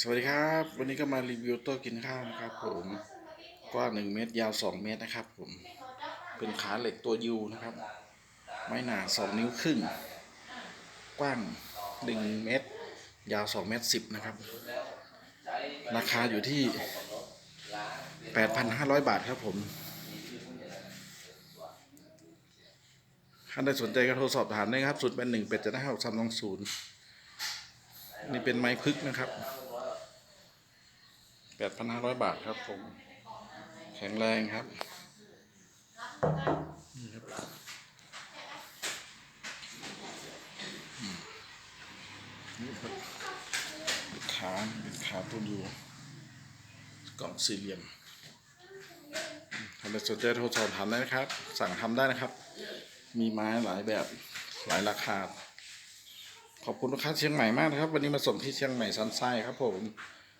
สวัสดีครับ วันนี้ก็มารีวิวโต๊ะกินข้าวนะครับ ผมกว้างหนึ่งเมตรยาวสองเมตรนะครับ ผมเป็นขาเหล็กตัวยูนะครับ ไม้หนาสองนิ้วครึ่ง กว้างหนึ่งเมตร ยาวสองเมตรสิบนะครับ ราคาอยู่ที่แปดพันห้าร้อยบาทครับผมท่านใดสนใจก็โทรสอบถามได้ครับศูนย์เป็นหนึ่งเป็ดจะได้ห้าสามสองศูนย์นี่เป็นไม้พึกนะครับ แปดพันห้าร้อยบาทครับผม แข็งแรงครับ นี่ครับนี่ครับเป็นขาเป็นขาตัวอยู่กล่องสี่เหลี่ยมถ้าใครสนใจโทรสอบถามได้นะครับ สั่งทำได้นะครับ มีไม้หลายแบบหลายราคา ขอบคุณลูกค้าเชียงใหม่มากนะครับ วันนี้มาส่งที่เชียงใหม่ซันไซครับผม